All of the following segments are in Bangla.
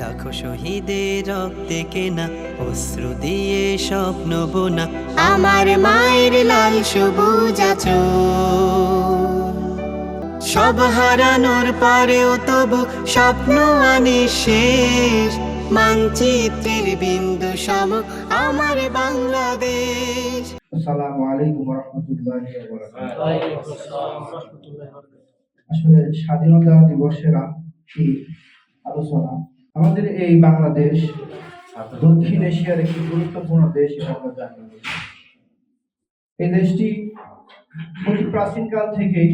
লাখো শহীদের রক্তে কেনা অশ্রু দিয়ে স্বপ্ন বোনা। আমার মায়ের লাল সবুজ আঁচল সব হারানোর পরেও তবু স্বপ্ন আনে শেষ। মানচিত্রের বিন্দু সম আমার বাংলাদেশ। আসসালামু আলাইকুম রহমতুল্লাহ আসলে স্বাধীনতা দিবসের আলোচনা আমাদের এই বাংলাদেশ, দক্ষিণ এশিয়ার একটি গুরুত্বপূর্ণ দেশ আমরা জানি। এই দেশটি অতি প্রাচীনকাল থেকেই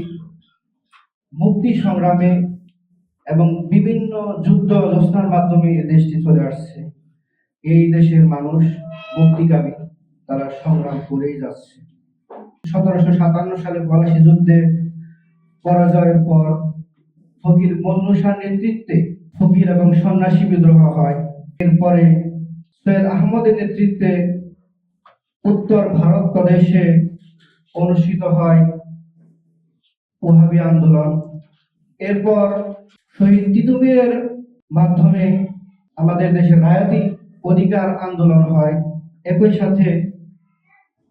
মুক্তি সংগ্রামে এবং বিভিন্ন যুদ্ধ যোজনার মাধ্যমে এই দেশটি চলে আসছে। এই দেশের মানুষ মুক্তিকামী, তারা সংগ্রাম করেই যাচ্ছে। সতেরোশো সাতান্ন সালে পলাশী যুদ্ধে পরাজয়ের পর ফকির মজনু শাহর নেতৃত্বে ফকির এবং সন্ন্যাসী বিদ্রোহ হয়। এরপরে সৈয়দ আহমদের নেতৃত্বে উত্তর ভারত প্রদেশে অনুষ্ঠিত হয় ওহাবি আন্দোলন। এরপর শহীদ তিতুমিরের মাধ্যমে আমাদের দেশে রায়াতি অধিকার আন্দোলন হয়। একই সাথে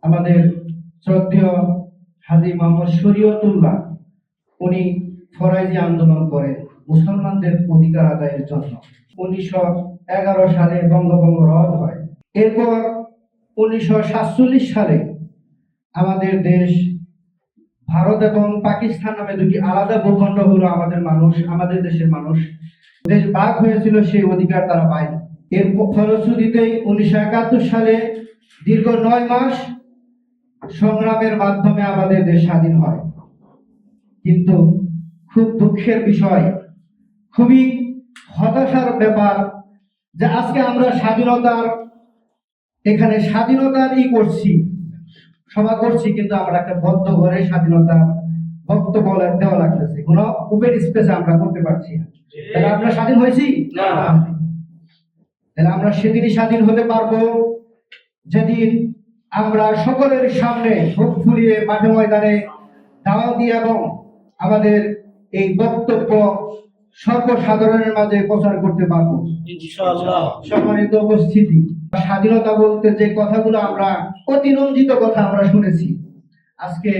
আমাদের শ্রদ্ধেয় হাজি মোহাম্মদ শরীয়তুল্লাহ, উনি ফরাইজি আন্দোলন করেন। মুসলমানদের অধিকার আদায়ের জন্য। উনিশশো এগারো সালে বঙ্গভঙ্গ রদ হয়। এরপর উনিশশো সাতচল্লিশ সালে আমাদের দেশ ভারত এবং পাকিস্তান নামে দুটি আলাদা ভূখণ্ড হলো আমাদের মানুষ, আমাদের দেশের মানুষ। দেশ ভাগ হয়েছিল সেই অধিকার তারা পায়নি। এর ফলশ্রুতিতেই উনিশশো একাত্তর সালে দীর্ঘ নয় মাস সংগ্রামের মাধ্যমে আমাদের দেশ স্বাধীন হয়। কিন্তু খুব দুঃখের বিষয় খুবই হতাশার ব্যাপার যে আজকে আমরা স্বাধীনতার এখানে স্বাধীনতার ই করছি সভা করছি কিন্তু আমরা একটা বদ্ধ ঘরে স্বাধীনতা বক্তব্য দেওয়া লাগতেছে। কোনো ওপেন স্পেসে আমরা করতে পারছি না। তাহলে আমরা স্বাধীন হয়েছি? তাহলে আমরা সেদিনই স্বাধীন হতে পারব যেদিন আমরা সকলের সামনে বুক ফুলিয়ে মাঠে ময়দানে দাওয়া দিয়ে এবং আমাদের এই বক্তব্য সর্বসাধারণের মাঝে প্রচার করতে পারব। সম্মানিত উপস্থিতি স্বাধীনতা বলতে যে কথাগুলো আমরা অতিরঞ্জিত কথা আমরা শুনেছি। আজকে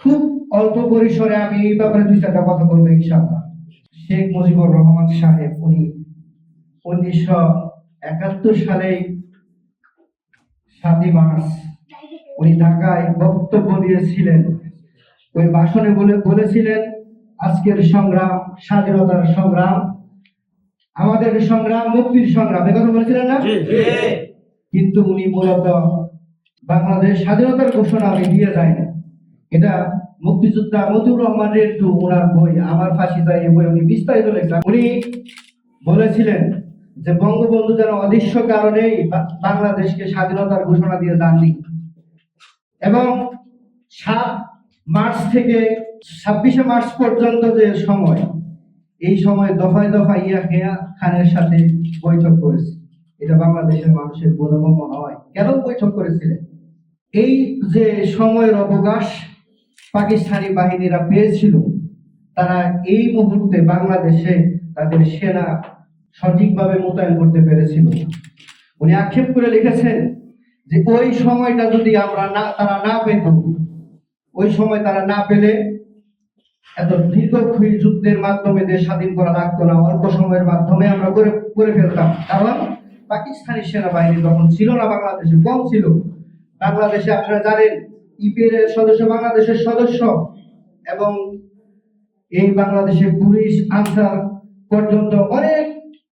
খুব অল্প পরিসরে আমি এই ব্যাপারে দুই চারটা কথা বলব ইনশাআল্লাহ। শেখ মুজিবুর রহমান সাহেব উনি উনিশশো একাত্তর সালে সাতই মার্চ উনি ঢাকায় বক্তব্য দিয়েছিলেন। ওই ভাষণে বলে বলেছিলেন আজকের সংগ্রাম স্বাধীনতার সংগ্রাম আমাদের সংগ্রাম মুক্তির সংগ্রাম। এ কথা বলেছিলেন না? কিন্তু উনি মূলত বাংলাদেশ স্বাধীনতার ঘোষণা উনি দিয়ে যায়নি এটা মুক্তিযোদ্ধা মতিউর রহমানের টু ওনার বই আমার ফাঁসি এই বই উনি বিস্তারিত লেখা উনি বলেছিলেন যে বঙ্গবন্ধু যেন অদৃশ্য কারণেই বাংলাদেশকে স্বাধীনতার ঘোষণা দিয়ে যাননি। এবং সাত মার্চ থেকে ছাব্বিশে মার্চ পর্যন্ত যে সময়, এই সময় দফায় দফায় ইয়া হেয়া খানের সাথে বৈঠক করেছে। এটা বাংলাদেশের মানুষের বোধগম্য নয়। কেন বৈঠক করেছিলেন? এই যে সময়ের অবকাশ পাকিস্তানি বাহিনীরা পেয়েছিল, তারা এই মুহূর্তে বাংলাদেশে তাদের সেনা সঠিকভাবে মোতায়েন করতে পেরেছিল। উনি আক্ষেপ করে লিখেছেন যে, ওই সময়টা যদি আমরা না, তারা না পেত ওই সময় তারা না পেলে এত দীর্ঘ দীর্ঘক্ষয়ী যুদ্ধের মাধ্যমে দেশ স্বাধীন করা লাগতো না। অল্প সময়ের মাধ্যমে আমরা করে করে ফেলতাম। কারণ পাকিস্তানি সেনাবাহিনী তখন ছিল না, বাংলাদেশে কম ছিল। বাংলাদেশে আপনারা জানেন ইপিএর এর সদস্য বাংলাদেশের সদস্য এবং এই বাংলাদেশে পুলিশ, আনসার পর্যন্ত অনেক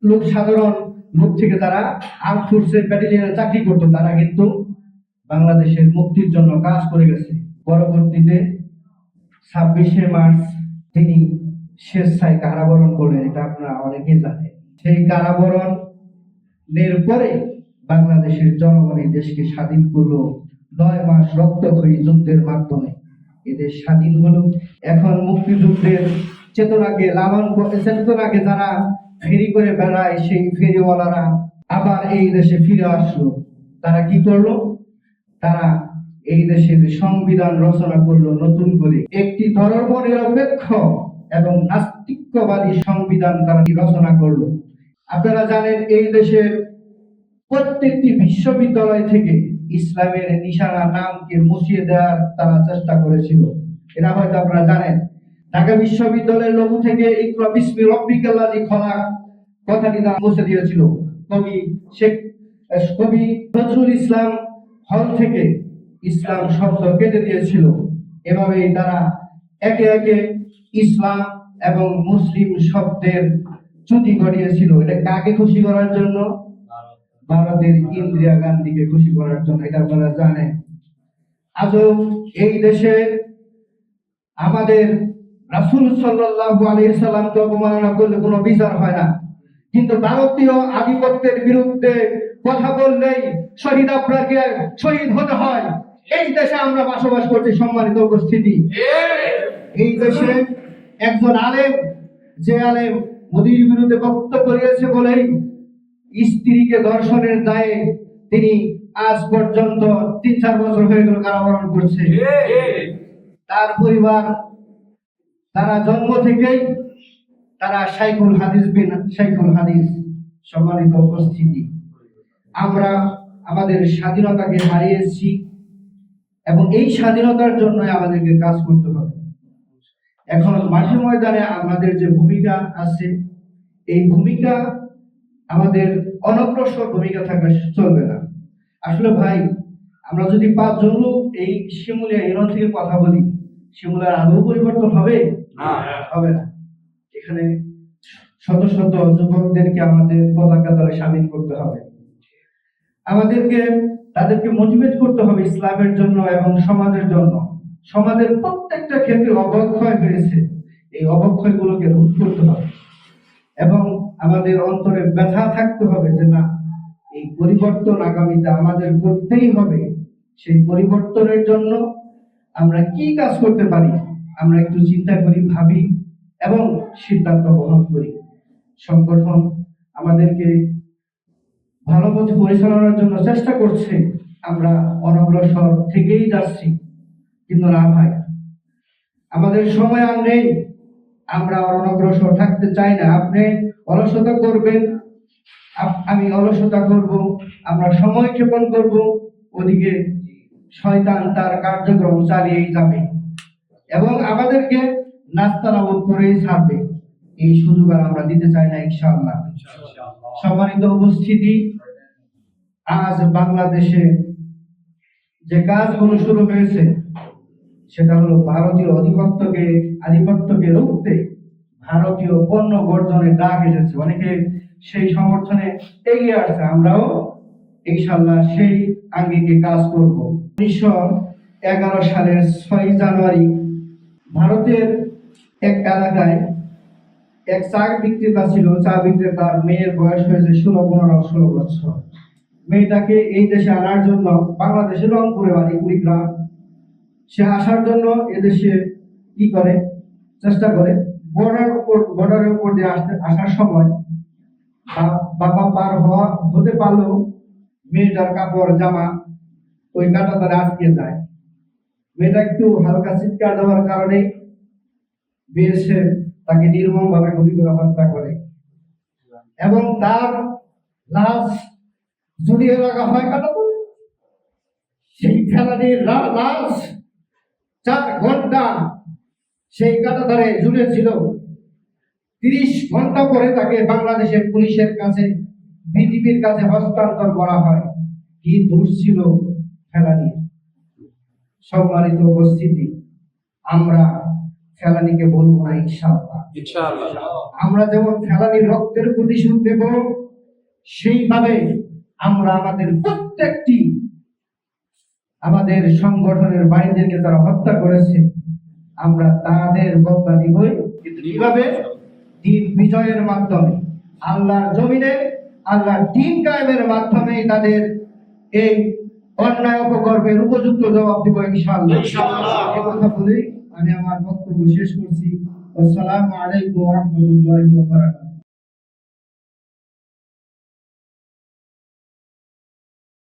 লোক সাধারণ লোক থেকে তারা আর্ম ফোর্সের ব্যাটালিয়নে চাকরি করতো। তারা কিন্তু বাংলাদেশের মুক্তির জন্য কাজ করে গেছে। পরবর্তীতে ছাব্বিশে মার্চ তিনি স্বেচ্ছায় কারাবরণ করলেন, এটা আপনারা অনেকেই জানেন। সেই কারাবরণ এর পরে বাংলাদেশের জনগণ এই দেশকে স্বাধীন করল। নয় মাস রক্তক্ষয়ী যুদ্ধের মাধ্যমে এদের স্বাধীন হলো। এখন মুক্তিযুদ্ধের চেতনাকে লালন চেতনাকে যারা ফেরি করে বেড়ায়, সেই ফেরিওয়ালারা আবার এই দেশে ফিরে আসলো। তারা কি করল? তারা এই দেশের সংবিধান রচনা করল নতুন করে। একটি ধর্ম নিরপেক্ষ এবং নাস্তিক্যবাদী সংবিধান তারা রচনা করল। আপনারা জানেন, এই দেশের প্রত্যেকটি বিশ্ববিদ্যালয় থেকে ইসলামের নিশানা নামকে মুছিয়ে দেওয়ার তারা চেষ্টা করেছিল। এটা হয়তো আপনারা জানেন। ঢাকা বিশ্ববিদ্যালয়ের লঘু থেকে রব্বিকাল্লাযী খলাক কথাটি তারা মুছে দিয়েছিল। কবি শেখ, কবি নজরুল ইসলাম হল থেকে ইসলাম শব্দ কেটে দিয়েছিল। এভাবেই তারা একে একে ইসলাম এবং মুসলিম শব্দের চ্যুতি ঘটিয়েছিল। এটা কাকে খুশি করার জন্য? ভারতের ইন্দিরা গান্ধীকে খুশি করার জন্য, এটা আপনারা জানেন। আজও এই দেশে আমাদের রাসূল সাল্লাল্লাহু আলাইহি সাল্লামকে অবমাননা করলে কোনো বিচার হয় না। কিন্তু ভারতীয় আধিপত্যের বিরুদ্ধে কথা বললেই শহীদ আপনাকে শহীদ হতে হয়। এই দেশে আমরা বসবাস করছি সম্মানিত উপস্থিতি। এই দেশে একজন আলেম যে আলেম মোদীর বিরুদ্ধে বক্তব্য দিয়েছে বলেই স্ত্রীকে ধর্ষণের দায়ে তিনি আজ পর্যন্ত তিন চার বছর হয়ে গেল কারাবরণ করছে। তার পরিবার তারা জন্ম থেকেই তারা শাইখুল হাদিস বিন শাইখুল হাদিস সম্মানিত উপস্থিতি। আমরা আমাদের স্বাধীনতাকে হারিয়েছি এবং এই স্বাধীনতার জন্য আমাদেরকে কাজ করতে হবে। এখন মাঠে ময়দানে আমাদের যে ভূমিকা আছে এই ভূমিকা আমাদের অনগ্রসর ভূমিকা থাকা চলবে না। আসলে ভাই আমরা যদি পাঁচজন লোক এই শিমুলিয়া ইউনিয়ন থেকে কথা বলি শিমুলার আদৌ পরিবর্তন হবে? না। হবে না। এখানে শত শত যুবকদেরকে আমাদের পতাকা দলে সামিল করতে হবে। আমাদেরকে, তাদেরকে মোটিভেট করতে হবে ইসলামের জন্য এবং সমাজের জন্য। সমাজের প্রত্যেকটা ক্ষেত্রে অবক্ষয় হয়েছে। এই অবক্ষয়গুলোকে রোধ করতে হবে। এবং আমাদের অন্তরে ব্যথা থাকতে হবে যে না, এই পরিবর্তন আগামীতে আমাদের করতেই হবে। সেই পরিবর্তনের জন্য আমরা কি কাজ করতে পারি, আমরা একটু চিন্তা করি, ভাবি এবং সিদ্ধান্ত গ্রহণ করি। সংগঠন আমাদেরকে ভালো পথে পরিচালনার জন্য চেষ্টা করছে আমরা অনগ্রসর থেকেই যাচ্ছি। কিন্তু না ভাই আমাদের সময় আর নেই। আমরা অনগ্রসর থাকতে চাই না। আপনি অলসতা করবেন আমি অলসতা করব আমরা সময় ক্ষেপণ করব ওদিকে শয়তান তার কার্যক্রম চালিয়েই যাবে। এবং আমাদেরকে নাস্তানাবুদ করেই ছাড়বে। এই সুযোগ আর আমরা দিতে চাই না ইনশাআল্লাহ। সম্মানিত উপস্থিতি আজ বাংলাদেশে যে কাজগুলো শুরু হয়েছে, সেটা হলো ভারতীয় আধিপত্যকে আধিপত্যকে রুখতে ভারতীয় পণ্য বর্জনের ডাক এসেছে। অনেকে সেই সমর্থনে এগিয়ে আসছে। আমরাও ইনশাল্লাহ সেই আঙ্গিকে কাজ করব। উনিশশো এগারো সালের ছয় জানুয়ারি ভারতের এক এলাকায় এক চা বিক্রেতা ছিল। চা বিক্রেতার মেয়ের বয়স হয়েছে ষোলো, পনেরো, ষোলো বছর। মেয়েটাকে এই দেশে আনার জন্য বাংলাদেশের রংপুরে বাড়ি কুড়িগ্রাম। সে আসার জন্য এদেশে কি করে? চেষ্টা করে। বর্ডার উপর বর্ডারের উপর দিয়ে আসতে, আসার সময় বাবা পার হওয়া হতে পারলেও মেয়েটার কাপড়, জামা ওই কাটা তারা আটকে যায়। মেয়েটা একটু হালকা চিৎকার দেওয়ার কারণে বিএসএ তাকে নির্মম ভাবে গুলি করে হত্যা করে। এবং তার লাশ ঝুলিয়ে রাখা হয় পড়ে। সেই ফেলানির লাশ চার ঘণ্টা সেই কাটা কাটাতারে ঝুলেছিল। তিরিশ ঘণ্টা পরে তাকে বাংলাদেশের পুলিশের কাছে বিজিবির কাছে হস্তান্তর করা হয়। কি দোষ ছিল ফেলানি সম্মানিত উপস্থিতি আমরা ফেলানিকে বলব না ইনশাআল্লাহ। আমরা যেমন ফেলানির রক্তের প্রতিশোধ দেব সেইভাবে আমরা আমাদের প্রত্যেকটি আমাদের সংগঠনের বাইরেদেরকে তারা হত্যা করেছে আমরা তাদের বদলা নিবই। কিন্তু কীভাবে? দিন বিজয়ের মাধ্যমে। আল্লাহর জমিনে আল্লাহর দিন কায়েমের মাধ্যমে তাদের এই অন্যায় অপকর্মের উপযুক্ত জবাব দিব ইনশাআল্লাহ। ইনশাআল্লাহ। এই কথা বলেই আমি আমার বক্তব্য শেষ করছি। আসসালামু আলাইকুম ওয়া রাহমাতুল্লাহি ওয়া বারাকাতুহু।